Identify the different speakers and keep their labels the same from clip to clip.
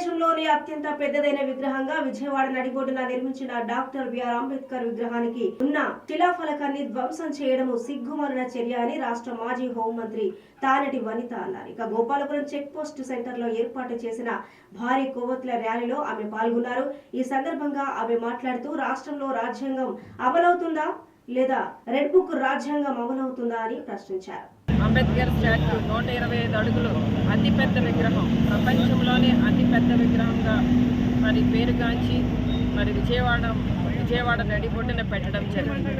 Speaker 1: దేశంలోని అత్యంత పెద్దదైన విగ్రహంగా విజయవాడ నడిబొడ్డున నిర్మించిన డాక్టర్ బిఆర్ అంబేద్కర్ విగ్రహానికి ఉన్న శిలాఫలకాన్ని ధ్వంసం చేయడము సిగ్గుమరణ చర్య అని రాష్ట్ర మాజీ హోంమంత్రి తానటి వనిత అన్నారు. ఇక గోపాలపురం చెక్ పోస్ట్ సెంటర్లో ఏర్పాటు చేసిన భారీ కొవ్వొత్తుల ర్యాలీలో ఆమె పాల్గొన్నారు. ఈ సందర్భంగా ఆమె మాట్లాడుతూ రాష్ట్రంలో రాజ్యాంగం అమలవుతుందా లేదా రెడ్ బుక్ రాజ్యాంగం అమలవుతుందా? అని ప్రశ్నించారు.
Speaker 2: అంబేద్కర్ స్టాచ్యూ నూట ఇరవై ఐదు అడుగులు అతిపెద్ద విగ్రహం. ప్రపంచంలోనే అతిపెద్ద విగ్రహంగా మరి పేరుగాంచి మరి విజయవాడ విజయవాడ నడిబొడ్డున పెట్టడం జరిగింది.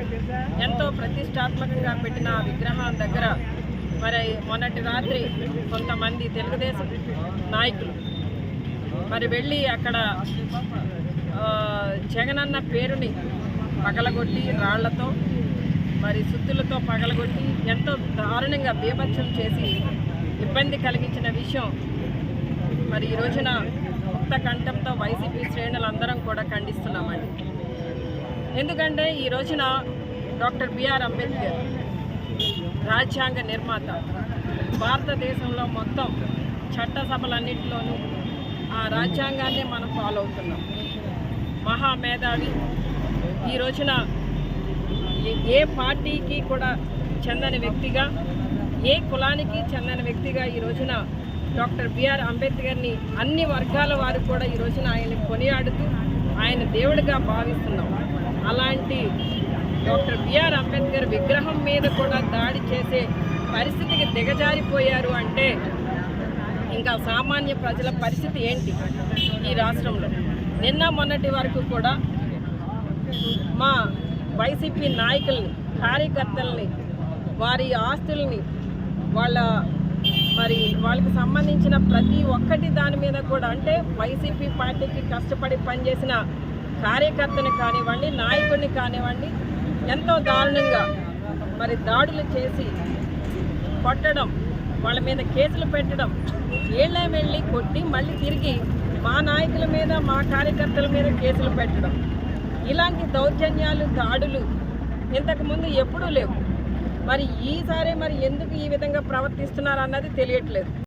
Speaker 2: ఎంతో ప్రతిష్టాత్మకంగా పెట్టిన ఆ విగ్రహం దగ్గర మరి మొన్నటి రాత్రి కొంతమంది తెలుగుదేశం నాయకులు మరి వెళ్ళి అక్కడ జగనన్న పేరుని పగలగొట్టి రాళ్ళతో మరి సుత్తులతో పగలగొట్టి ఎంతో దారుణంగా బీభత్సం చేసి ఇబ్బంది కలిగించిన విషయం మరి ఈ రోజున ముక్త కంఠంతో వైసీపీ శ్రేణులందరం కూడా ఖండిస్తున్నామండి. ఎందుకంటే ఈ రోజున డాక్టర్ బిఆర్ అంబేద్కర్ రాజ్యాంగ నిర్మాత భారతదేశంలో మొత్తం చట్టసభలన్నింటిలోనూ ఆ రాజ్యాంగాన్ని మనం ఫాలో అవుతున్నాం. మహామేధావి ఈ రోజున ఏ పార్టీకి కూడా చెందని వ్యక్తిగా ఏ కులానికి చెందని వ్యక్తిగా ఈ రోజున డాక్టర్ బిఆర్ అంబేద్కర్ని అన్ని వర్గాల వారు కూడా ఈ రోజున ఆయన్ని కొనియాడుతూ ఆయన దేవుడిగా భావిస్తున్నాం. అలాంటి డాక్టర్ బిఆర్ అంబేద్కర్ విగ్రహం మీద కూడా దాడి చేసే పరిస్థితికి దిగజారిపోయారు అంటే ఇంకా సామాన్య ప్రజల పరిస్థితి ఏంటి ఈ రాష్ట్రంలో? నిన్న మొన్నటి వరకు కూడా మా వైసీపీ నాయకుల్ని కార్యకర్తల్ని వారి ఆస్తుల్ని వాళ్ళ మరి వాళ్ళకి సంబంధించిన ప్రతి ఒక్కటి దాని మీద కూడా అంటే వైసీపీ పార్టీకి కష్టపడి పనిచేసిన కార్యకర్తని కానివ్వండి నాయకుడిని కానివ్వండి ఎంతో దారుణంగా మరి దాడులు చేసి కొట్టడం వాళ్ళ మీద కేసులు పెట్టడం ఏళ్ళే వెళ్ళి కొట్టి మళ్ళీ తిరిగి మా నాయకుల మీద మా కార్యకర్తల మీద కేసులు పెట్టడం. ఇలాంటి దౌర్జన్యాలు దాడులు ఇంతకుముందు ఎప్పుడూ లేవు. మరి ఈసారి మరి ఎందుకు ఈ విధంగా ప్రవర్తిస్తున్నారు అన్నది తెలియట్లేదు.